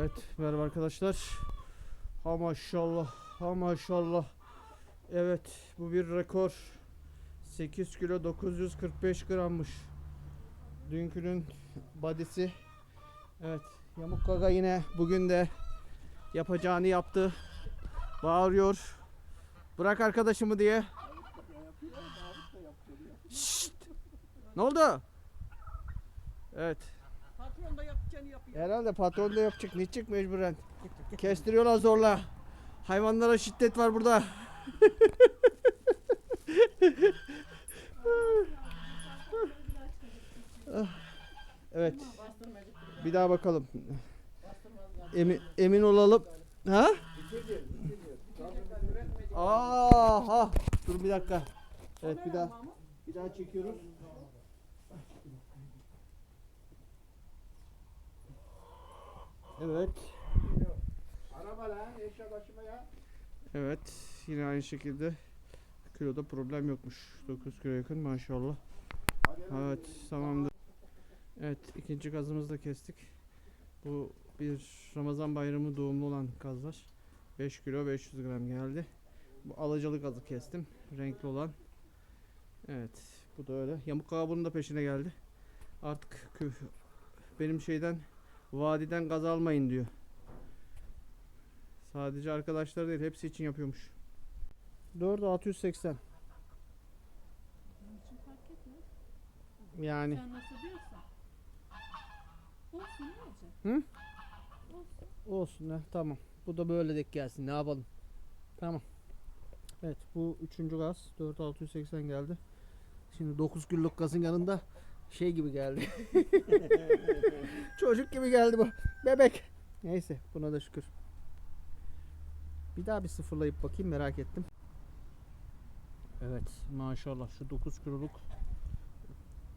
Evet merhaba arkadaşlar. Ha maşallah. Ha maşallah. Evet bu bir rekor. 8 kilo 945 grammış. Dünkünün badisi. Evet Yamuk Gaga yine bugün de yapacağını yaptı. Bağırıyor. Bırak arkadaşımı diye. Şşt! Ne oldu? Evet. Patron da yapacağını yapıyor. Herhalde patron da yapacak. Ne çık mecburen. Kestiriyorlar zorla. Hayvanlara şiddet var burada. evet. Bir daha bakalım. Emin, emin olalım. Ha? Aha. Dur bir dakika. Evet bir daha. Bir daha çekiyoruz. Evet. Araba lan eşya başıma ya. Evet. Yine aynı şekilde kiloda problem yokmuş. 9 kilo yakın maşallah. Evet tamamdır. Evet ikinci gazımızı da kestik. Bu bir Ramazan bayramı doğumlu olan gazlar. 5 kilo 500 gram geldi. Bu alacalı gazı kestim. Renkli olan. Evet bu da öyle. Yamuk ağa bunun da peşine geldi. Artık benim şeyden vadiden gaz almayın diyor. Sadece arkadaşlar değil hepsi için yapıyormuş. 4 680. Benim için fark etmez. Yani Sen nasıl diyorsan. Olsun ne olacak? Hı? Olsun. olsun ha tamam. Bu da böyle denk gelsin ne yapalım. Tamam. Evet bu üçüncü gaz 4 680 geldi. Şimdi 9 kiloluk gazın yanında şey gibi geldi. Çocuk gibi geldi bu. Bebek. Neyse buna da şükür. Bir daha bir sıfırlayıp bakayım merak ettim. Evet maşallah şu 9 kiloluk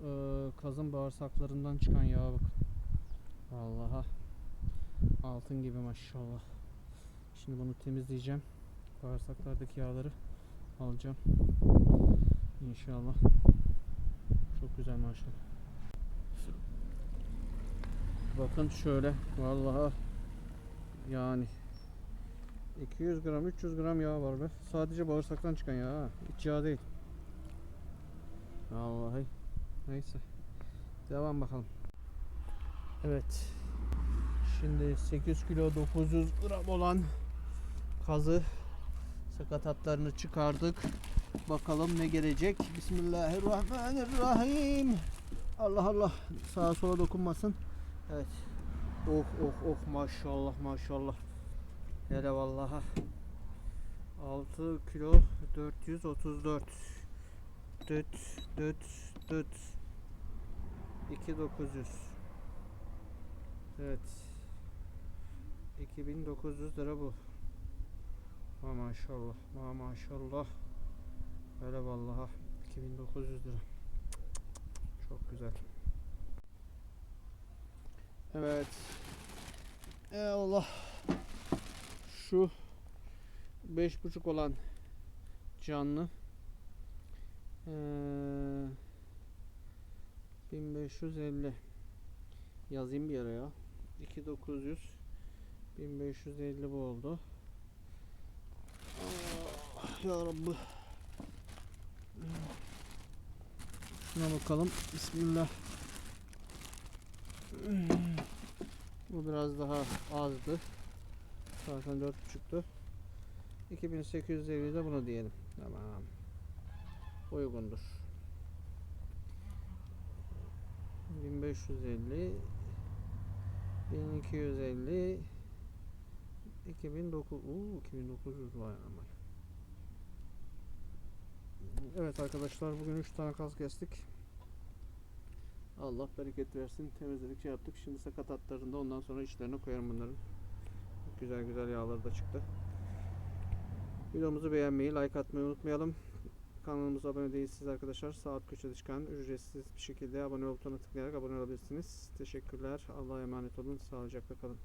eee, kazın bağırsaklarından çıkan yağa bak. Vallahi altın gibi maşallah. Şimdi bunu temizleyeceğim. Bağırsaklardaki yağları alacağım. İnşallah. Çok güzel maşallah. Bakın şöyle vallahi yani 200 gram 300 gram yağ var be. Sadece bağırsaktan çıkan yağ ha. Hiç yağ değil. Vallahi. Neyse. Devam bakalım. Evet. Şimdi 8 kilo 900 gram olan kazı sakatatlarını çıkardık. Bakalım ne gelecek. Bismillahirrahmanirrahim. Allah Allah sağa sola dokunmasın. Evet. Oh oh oh maşallah maşallah. Hele vallaha. 6 kilo 434. Düt düt düt. 2900. Evet. 2900 lira bu. Ha maşallah. Ha maşallah. Öyle vallaha 2900 lira. Çok güzel. Evet. Allah. Şu beş buçuk olan canlı ee, 1550 yazayım bir yere ya 2900 1550 bu oldu Ah, ya Rabbi şuna bakalım. Bismillah. Bu biraz daha azdı. Zaten 4.5'tu 2850 de bunu diyelim. Tamam. Uygundur. 1550 1250 2009 Uuu 2900 vay aman. Evet arkadaşlar bugün 3 tane kaz kestik. Allah bereket versin. Temizledik şey yaptık. Şimdi sakat atlarında ondan sonra içlerine koyarım bunların. Güzel güzel yağları da çıktı. Videomuzu beğenmeyi, like atmayı unutmayalım. Kanalımıza abone değilsiniz arkadaşlar. Sağ alt köşede çıkan ücretsiz bir şekilde abone ol butonuna tıklayarak abone olabilirsiniz. Teşekkürler. Allah'a emanet olun. Sağlıcakla kalın.